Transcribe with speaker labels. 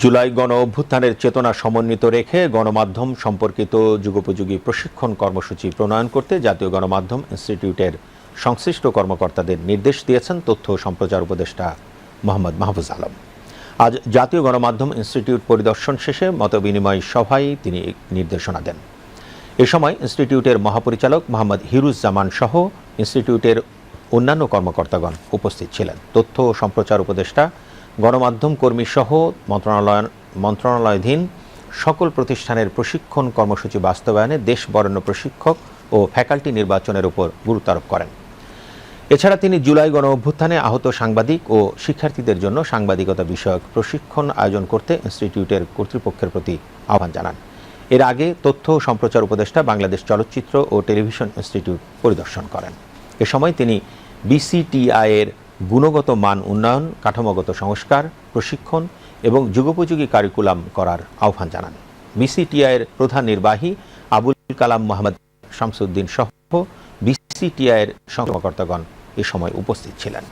Speaker 1: জুলাই গণ অভ্যুত্থানের চেতনা সমন্বিত রেখে গণমাধ্যম সম্পর্কিত যুগোপযোগী প্রশিক্ষণ কর্মসূচি প্রণয়ন করতে জাতীয় গণমাধ্যম ইনস্টিটিউটের সংশ্লিষ্ট কর্মকর্তাদের নির্দেশ দিয়েছেন তথ্য সম্প্রচার উপদেষ্টা মোহাম্মদ মাহফুজ আলম। আজ জাতীয় গণমাধ্যম ইনস্টিটিউট পরিদর্শন শেষে মতবিনিময় সভায় তিনি নির্দেশনা দেন। এ সময় ইনস্টিটিউটের মহাপরিচালক মোহাম্মদ হিরুজ্জামান সহ ইনস্টিটিউটের অন্যান্য কর্মকর্তাগণ উপস্থিত ছিলেন। তথ্য ও সম্প্রচার উপদেষ্টা গণমাধ্যম কর্মী সহ মন্ত্রণালয়, মন্ত্রণালয়াধীন সকল প্রতিষ্ঠানের প্রশিক্ষণ কর্মসূচি বাস্তবায়নে দেশ বরেণ্য প্রশিক্ষক ও ফ্যাকাল্টি নির্বাচনের উপর গুরুত্ব আরোপ করেন। এছাড়া তিনি জুলাই গণ অভ্যুত্থানে আহত সাংবাদিক ও শিক্ষার্থীদের জন্য সাংবাদিকতা বিষয়ক প্রশিক্ষণ আয়োজন করতে ইনস্টিটিউটের কর্তৃপক্ষের প্রতি আহ্বান জানান। এর আগে তথ্য ও সম্প্রচার উপদেষ্টা বাংলাদেশ চলচ্চিত্র ও টেলিভিশন ইনস্টিটিউট পরিদর্শন করেন। এ সময় তিনি বিসিটিআই এর গুণগত মান উন্নয়ন, কাঠামোগত সংস্কার, প্রশিক্ষণ এবং যুগোপযোগী কারিকুলাম করার আহ্বান জানান। বিসিটিআইয়ের প্রধান নির্বাহী আবুল কালাম মোহাম্মদ শামসুদ্দিন সহ বিসিটিআইয়ের সংকর্তাগণ এ সময় উপস্থিত ছিলেন।